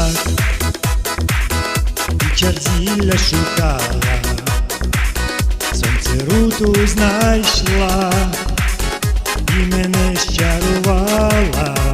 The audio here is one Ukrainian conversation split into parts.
лісах і чардзілля шукала, сонце руту знайшла і мене щарувала.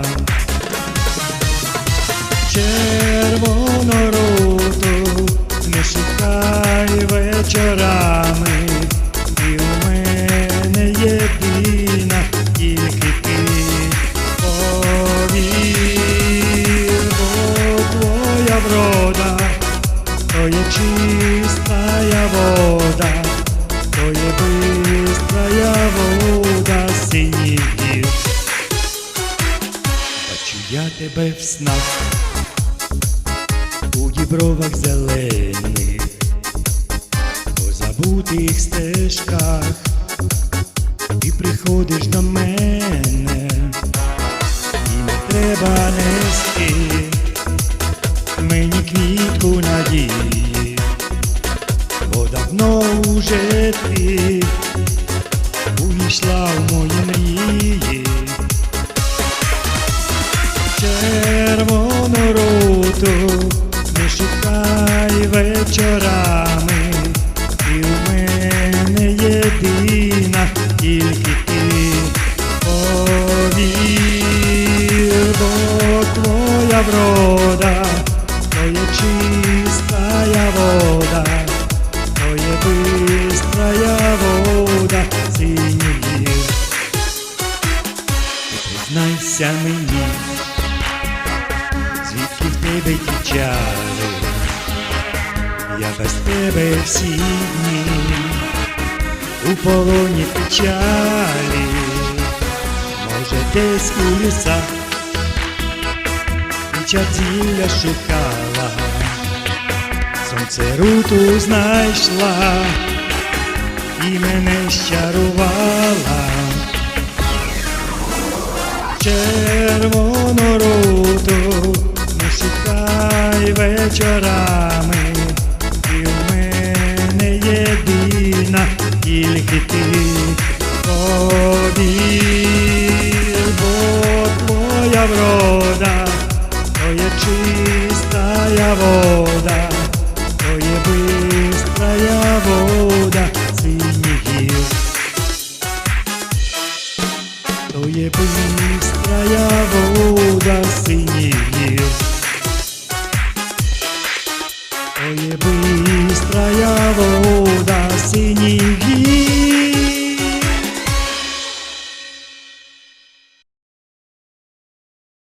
Чистая вода, то є бистрая вода гір. Бачу я тебе в снах, у дібровах зелених, по забутих стежках, і приходиш до мене, ти увійшла в мої мрії. Червону руту не шукай вечорами, і у мене єдина тільки ти повір, Признайся мені, звідки в тебе ті чари, я без тебе всі дні у полоні печалі, може десь у лісах і чарділля шукала, сонце руту знайшла і мене щарувала червону не шукай вечорами, і в мене єдина тільки ти повір, бо твоя врода, то чистая вода, то є бистрая вода синіх гір. То є бистрая вода синіх